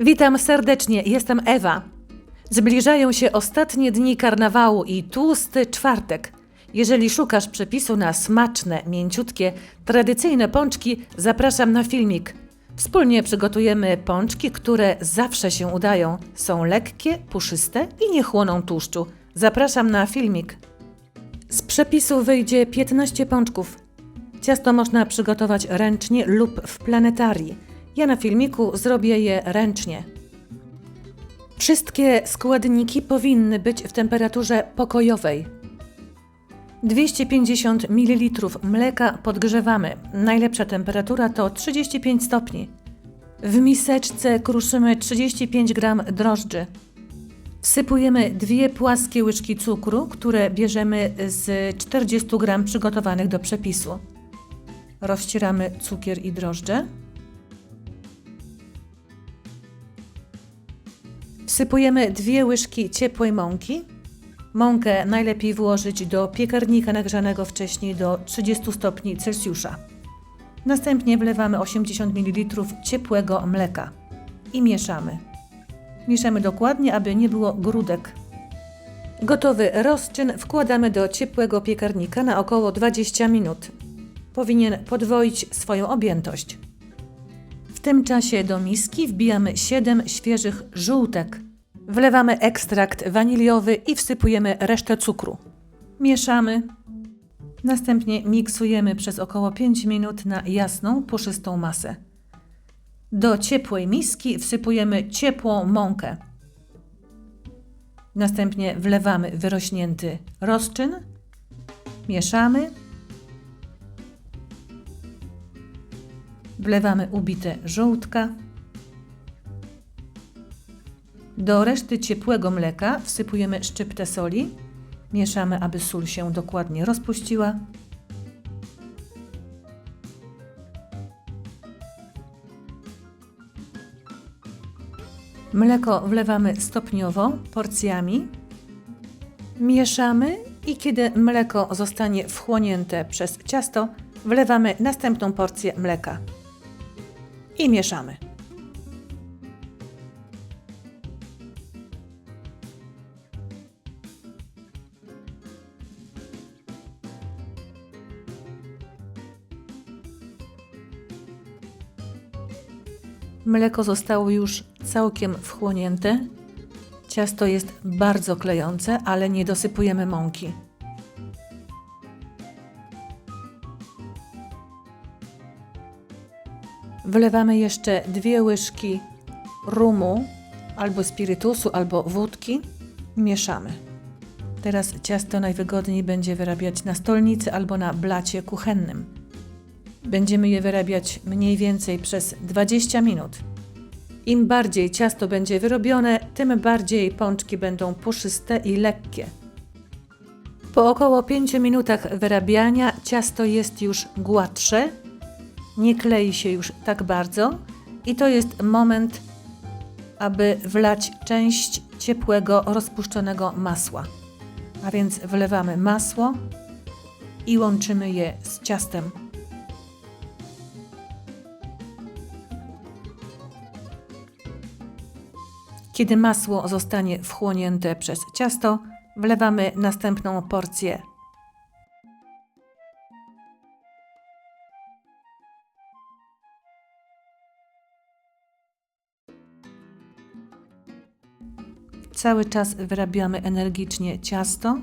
Witam serdecznie, jestem Ewa. Zbliżają się ostatnie dni karnawału i tłusty czwartek. Jeżeli szukasz przepisu na smaczne, mięciutkie, tradycyjne pączki, zapraszam na filmik. Wspólnie przygotujemy pączki, które zawsze się udają. Są lekkie, puszyste i nie chłoną tłuszczu. Zapraszam na filmik. Z przepisu wyjdzie 15 pączków. Ciasto można przygotować ręcznie lub w planetarii. Ja na filmiku zrobię je ręcznie. Wszystkie składniki powinny być w temperaturze pokojowej. 250 ml mleka podgrzewamy. Najlepsza temperatura to 35 stopni. W miseczce kruszymy 35 g drożdży. Wsypujemy dwie płaskie łyżki cukru, które bierzemy z 40 g przygotowanych do przepisu. Rozcieramy cukier i drożdże. Wsypujemy dwie łyżki ciepłej mąki. Mąkę najlepiej włożyć do piekarnika nagrzanego wcześniej do 30 stopni Celsjusza. Następnie wlewamy 80 ml ciepłego mleka i mieszamy. Mieszamy dokładnie, aby nie było grudek. Gotowy rozczyn wkładamy do ciepłego piekarnika na około 20 minut. Powinien podwoić swoją objętość. W tym czasie do miski wbijamy 7 świeżych żółtek. Wlewamy ekstrakt waniliowy i wsypujemy resztę cukru. Mieszamy. Następnie miksujemy przez około 5 minut na jasną, puszystą masę. Do ciepłej miski wsypujemy ciepłą mąkę. Następnie wlewamy wyrośnięty rozczyn. Mieszamy. Wlewamy ubite żółtka. Do reszty ciepłego mleka wsypujemy szczyptę soli. Mieszamy, aby sól się dokładnie rozpuściła. Mleko wlewamy stopniowo, porcjami. Mieszamy i kiedy mleko zostanie wchłonięte przez ciasto, wlewamy następną porcję mleka. I mieszamy. Mleko zostało już całkiem wchłonięte. Ciasto jest bardzo klejące, ale nie dosypujemy mąki. Wlewamy jeszcze dwie łyżki rumu, albo spirytusu, albo wódki. Mieszamy. Teraz ciasto najwygodniej będzie wyrabiać na stolnicy albo na blacie kuchennym. Będziemy je wyrabiać mniej więcej przez 20 minut. Im bardziej ciasto będzie wyrobione, tym bardziej pączki będą puszyste i lekkie. Po około 5 minutach wyrabiania ciasto jest już gładsze, nie klei się już tak bardzo i to jest moment, aby wlać część ciepłego, rozpuszczonego masła. A więc wlewamy masło i łączymy je z ciastem. Kiedy masło zostanie wchłonięte przez ciasto, wlewamy następną porcję. Cały czas wyrabiamy energicznie ciasto.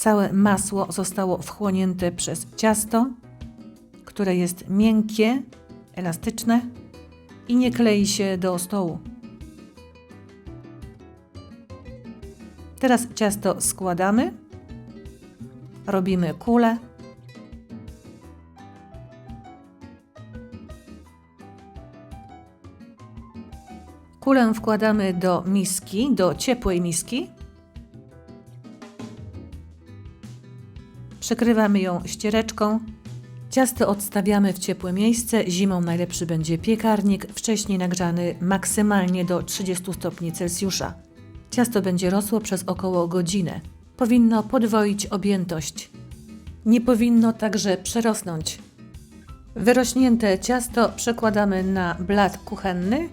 Całe masło zostało wchłonięte przez ciasto, które jest miękkie, elastyczne i nie klei się do stołu. Teraz ciasto składamy, robimy kulę. Kulę wkładamy do miski, do ciepłej miski. Przykrywamy ją ściereczką. Ciasto odstawiamy w ciepłe miejsce. Zimą najlepszy będzie piekarnik, wcześniej nagrzany maksymalnie do 30 stopni Celsjusza. Ciasto będzie rosło przez około godzinę. powinno podwoić objętość. Nie powinno także przerosnąć. Wyrośnięte ciasto przekładamy na blat kuchenny.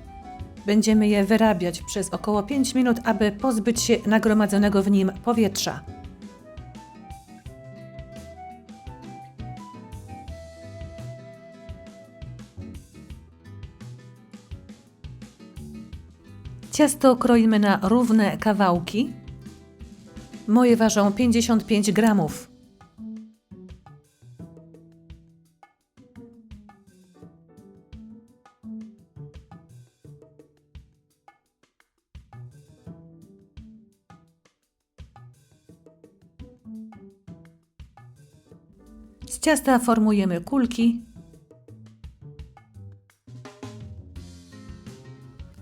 Będziemy je wyrabiać przez około 5 minut, aby pozbyć się nagromadzonego w nim powietrza. Ciasto kroimy na równe kawałki. Moje ważą 55 gramów. Z ciasta formujemy kulki.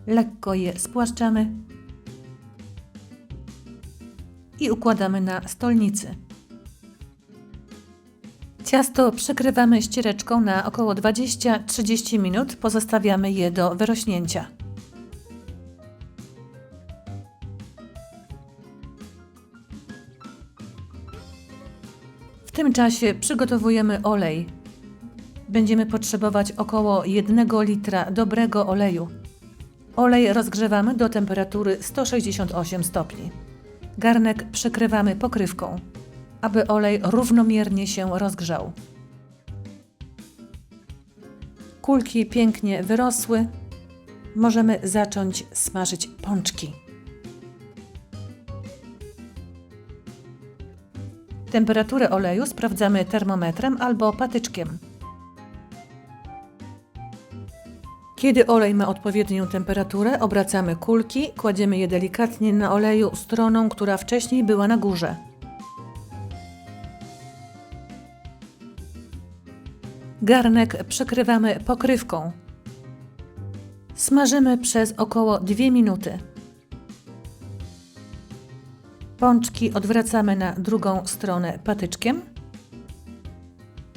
Lekko je spłaszczamy i układamy na stolnicy. Ciasto przykrywamy ściereczką na około 20-30 minut, pozostawiamy je do wyrośnięcia. W tym czasie przygotowujemy olej. Będziemy potrzebować około 1 litra dobrego oleju. Olej rozgrzewamy do temperatury 168 stopni. Garnek przykrywamy pokrywką, aby olej równomiernie się rozgrzał. Kulki pięknie wyrosły. Możemy zacząć smażyć pączki. Temperaturę oleju sprawdzamy termometrem albo patyczkiem. Kiedy olej ma odpowiednią temperaturę, obracamy kulki, kładziemy je delikatnie na oleju stroną, która wcześniej była na górze. Garnek przykrywamy pokrywką. Smażymy przez około 2 minuty. Pączki odwracamy na drugą stronę patyczkiem.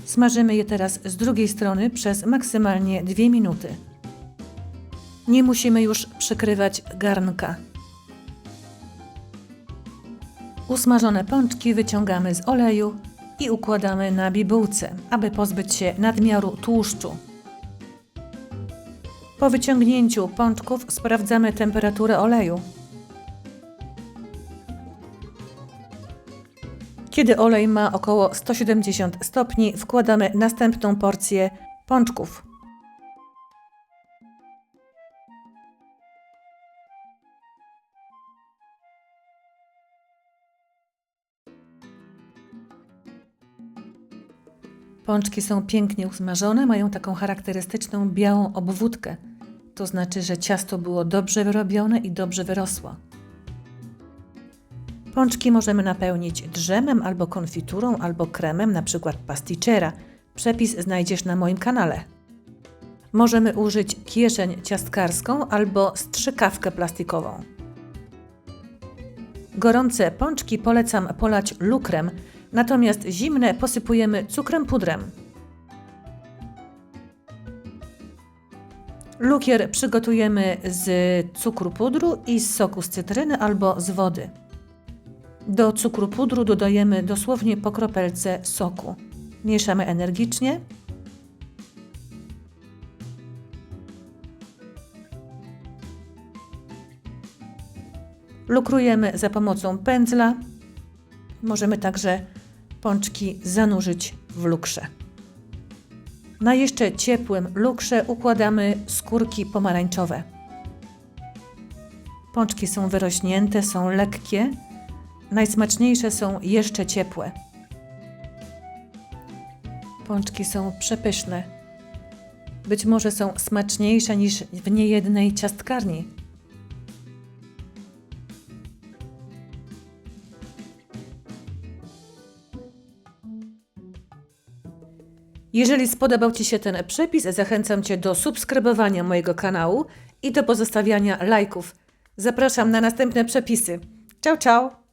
Smażymy je teraz z drugiej strony przez maksymalnie 2 minuty. Nie musimy już przykrywać garnka. Usmażone pączki wyciągamy z oleju i układamy na bibułce, aby pozbyć się nadmiaru tłuszczu. Po wyciągnięciu pączków sprawdzamy temperaturę oleju. Kiedy olej ma około 170 stopni, wkładamy następną porcję pączków. Pączki są pięknie usmażone, mają taką charakterystyczną białą obwódkę. To znaczy, że ciasto było dobrze wyrobione i dobrze wyrosło. Pączki możemy napełnić drzemem albo konfiturą, albo kremem, na przykład pasticcera. Przepis znajdziesz na moim kanale. Możemy użyć kieszeń ciastkarską albo strzykawkę plastikową. Gorące pączki polecam polać lukrem, natomiast zimne posypujemy cukrem pudrem. Lukier przygotujemy z cukru pudru i z soku z cytryny albo z wody. Do cukru pudru dodajemy dosłownie po kropelce soku. Mieszamy energicznie. Lukrujemy za pomocą pędzla. Możemy także pączki zanurzyć w lukrze. Na jeszcze ciepłym lukrze układamy skórki pomarańczowe. Pączki są wyrośnięte, są lekkie. Najsmaczniejsze są jeszcze ciepłe. Pączki są przepyszne. Być może są smaczniejsze niż w niejednej ciastkarni. Jeżeli spodobał Ci się ten przepis, zachęcam Cię do subskrybowania mojego kanału i do pozostawiania lajków. Zapraszam na następne przepisy. Ciao, ciao!